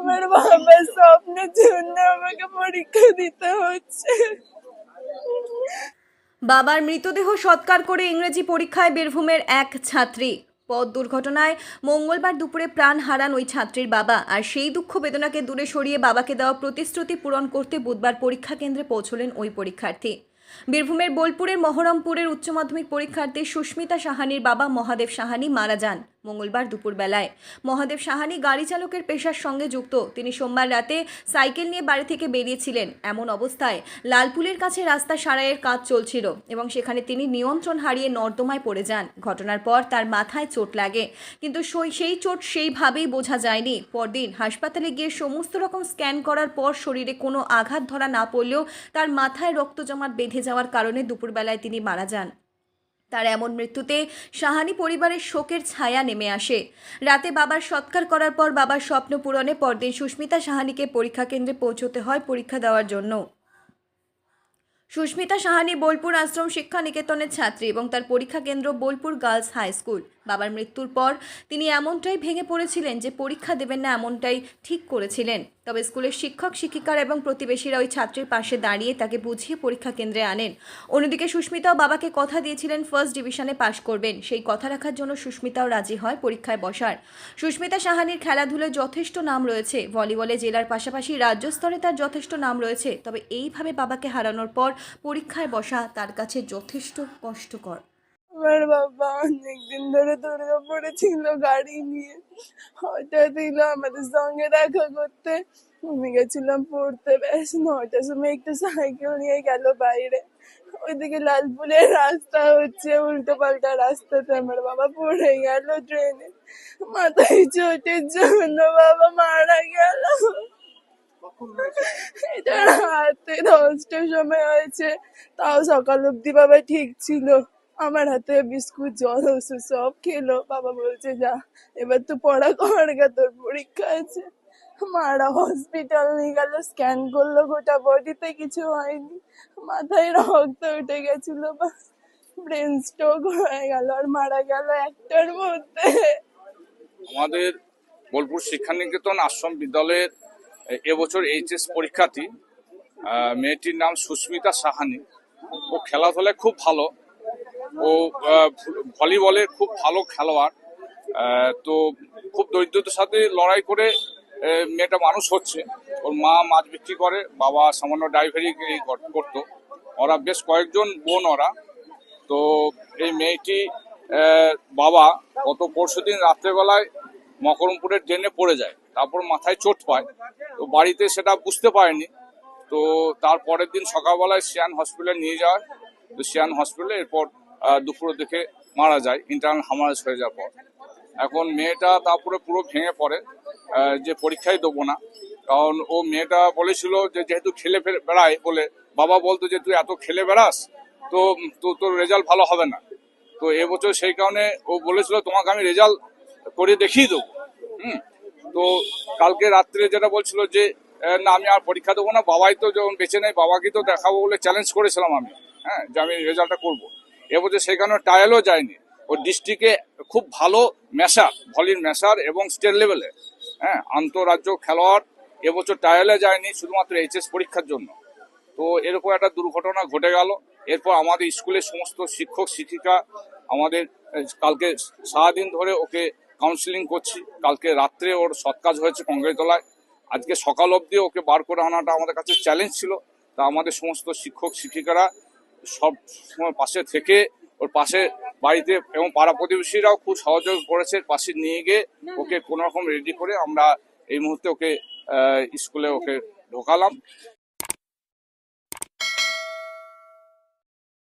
আমার বাবার স্বপ্নের জন্য আমাকে পরীক্ষা দিতে হচ্ছে। বাবার মৃতদেহ সৎকার করে ইংরেজি পরীক্ষায় বীরভূমের এক ছাত্রী। পথ দুর্ঘটনায় মঙ্গলবার দুপুরে প্রাণ হারান ওই ছাত্রীর বাবা আর সেই দুঃখ বেদনাকে দূরে সরিয়ে বাবাকে দেওয়া প্রতিশ্রুতি পূরণ করতে বুধবার পরীক্ষা কেন্দ্রে পৌঁছলেন ওই পরীক্ষার্থী। বীরভূমের বোলপুরের মহরমপুরের উচ্চ মাধ্যমিক পরীক্ষার্থী সুস্মিতা সাহানির বাবা মহাদেব সাহানি মারা যান। মঙ্গলবার দুপুরবেলায়। মহাদেব সাহানি গাড়ি চালকের পেশার সঙ্গে যুক্ত। তিনি সোমবার রাতে সাইকেল নিয়ে বাড়ি থেকে বেরিয়েছিলেন। এমন অবস্থায় লালপুলের কাছে রাস্তা সারাইয়ের কাজ চলছিল এবং সেখানে তিনি নিয়ন্ত্রণ হারিয়ে নর্দমায় পড়ে যান। ঘটনার পর তার মাথায় চোট লাগে। কিন্তু সই- চোট সেইভাবেই বোঝা যায়নি। পরদিন হাসপাতালে গিয়ে সমস্ত রকম স্ক্যান করার পর শরীরে কোনো আঘাত ধরা না পড়লেও তার মাথায় রক্ত জমাট বেঁধে যাওয়ার কারণে দুপুরবেলায় তিনি মারা যান। তার এমন মৃত্যুতে সাহানি পরিবারের শোকের ছায়া নেমে আসে। রাতে বাবার সৎকার করার পর বাবার স্বপ্ন পূরণে পরদিন সুস্মিতা সাহানিকে পরীক্ষা কেন্দ্রে পৌঁছতে হয় পরীক্ষা দেওয়ার জন্য। সুস্মিতা সাহানি বোলপুর আশ্রম শিক্ষা নিকেতনের ছাত্রী এবং তার পরীক্ষা কেন্দ্র বোলপুর গার্লস হাই স্কুল। বাবার মৃত্যুর পর তিনি এমনটাই ভেঙে পড়েছিলেন যে পরীক্ষা দেবেন না এমনটাই ঠিক করেছিলেন। তবে স্কুলের শিক্ষক, শিক্ষিকারা এবং প্রতিবেশীরা ওই ছাত্রীর পাশে দাঁড়িয়ে তাকে বুঝিয়ে পরীক্ষা কেন্দ্রে আনেন। অন্যদিকে সুস্মিতাও বাবাকে কথা দিয়েছিলেন, ফার্স্ট ডিভিশনে পাশ করবেন। সেই কথা রাখার জন্য সুস্মিতাও রাজি হয় পরীক্ষায় বসার। সুস্মিতা সাহানির খেলাধুলায় যথেষ্ট নাম রয়েছে। ভলিবলে জেলার পাশাপাশি রাজ্য স্তরে তার যথেষ্ট নাম রয়েছে। তবে এইভাবে বাবাকে হারানোর পর পরীক্ষায় বসা তার কাছে যথেষ্ট কষ্টকর। আমার বাবা অনেকদিন ধরে দুর্গাপুরে ছিল গাড়ি নিয়ে। হঠাৎ এলো আমাদের সঙ্গে দেখা করতে। আমি গেছিলাম পড়তে। ব্যাস, নয়টার সময় একটু সাইকেল নিয়ে গেল বাইরে। ওইদিকে লালপুরের রাস্তা হচ্ছে উল্টো পাল্টা রাস্তাতে আমার বাবা পড়ে গেল ট্রেনে। মাথায় চোটের জন্য বাবা মারা গেল। এটা রাতে দশটার সময় হয়েছে। তাও সকাল অব্দি বাবা ঠিক ছিল। আমার হাতে বিস্কুট জল ওষুধ সব খেলো। বাবা বলছে যা এবার তো পড়া কর গা তোর পরীক্ষা আছে। মারা হসপিটাল নিয়ে গেল স্ক্যান করল গোটা বডিতে কিছু হয়নি। মাথায় রক্ত উঠে গেছিল বা ব্রেন স্ট্রোক হয়ে গেল আর মারা গেল একটার মধ্যে। আমাদের বোলপুর শিক্ষানিকেতন আশ্রম বিদ্যালয়ের এবছর এইচএস পরীক্ষার্থী আহ, মেয়েটির নাম সুস্মিতা সাহানি। ও খেলাধুলায় খুব ভালো। ও আহ, ভু- ভলিবলে খুব ভালো খেলোয়াড়। তো খুব দরিদ্রতার সাথে লড়াই করে মেয়েটা মানুষ হচ্ছে। ওর মা মাছ বিক্রি করে বাবা সামান্য ড্রাইভারি করতো। ওরা বেশ কয়েকজন বোন ওরা। তো এই মেয়েটি বাবা গত পরশু দিন রাত্রেবেলায় মকরমপুরের ট্রেনে পড়ে যায়। তারপর মাথায় চোট পায়। তো বাড়িতে সেটা বুঝতে পারেনি। তো তার পরের দিন সকালবেলায় সিয়ান হসপিটালে নিয়ে যাওয়ার তো সিয়ান হসপিটালে এরপর দুপুরের দিকে মারা যায় ইন্টারনাল হামারেজ হয়ে যাওয়ার পর। এখন মেয়েটা তারপরে পুরো ভেঙে পড়ে যে পরীক্ষাই দেবো না। কারণ ও মেয়েটা বলেছিল যে যেহেতু খেলে বেড়ায় বলে, বাবা বলতো যে তুই এত খেলে বেড়াস, তো তোর রেজাল্ট ভালো হবে না। তো এবছর সেই কারণে ও বলেছিল, তোমাকে আমি রেজাল্ট করে দেখিয়ে দেবো। হুম? তো কালকে রাত্রে যেটা বলছিল যে না, আমি আর পরীক্ষা দেবো না, বাবাই তো যখন বেঁচে নেই, বাবাকে তো দেখাবো বলে চ্যালেঞ্জ করেছিলাম আমি। হ্যাঁ যে আমি রেজাল্টটা করব। এবছর সেই কারণে ট্রায়ালও যায়নি। ও ডিস্ট্রিক্টে খুব ভালো মেশার ভলির মেশার এবং স্টেট লেভেলে হ্যাঁ আন্তঃরাজ্য খেলোয়াড় এবছর ট্রায়ালে যায়নি, শুধুমাত্র এইচএস পরীক্ষার জন্য। তো এরকম একটা দুর্ঘটনা ঘটে গেল। এরপর আমাদের স্কুলের সমস্ত শিক্ষক, শিক্ষিকা আমাদের কালকে সারাদিন ধরে ওকে কাউন্সিলিং করছি। কালকে রাত্রে ওর সৎকাজ হয়েছে কংগ্রেতলায় আজকে সকাল অবধি ওকে বার করে আনাটা আমাদের কাছে চ্যালেঞ্জ ছিল। তা আমাদের সমস্ত শিক্ষক, শিক্ষিকারা সব সময় পাশে থেকে ওর পাশে বাড়িতে এবং পাড়া প্রতিবেশীরাও খুব সহযোগ করেছে, পাশে নিয়ে গিয়ে ওকে কোনো রকম রেডি করে আমরা এই মুহূর্তে ওকে স্কুলে ওকে ঢোকালাম।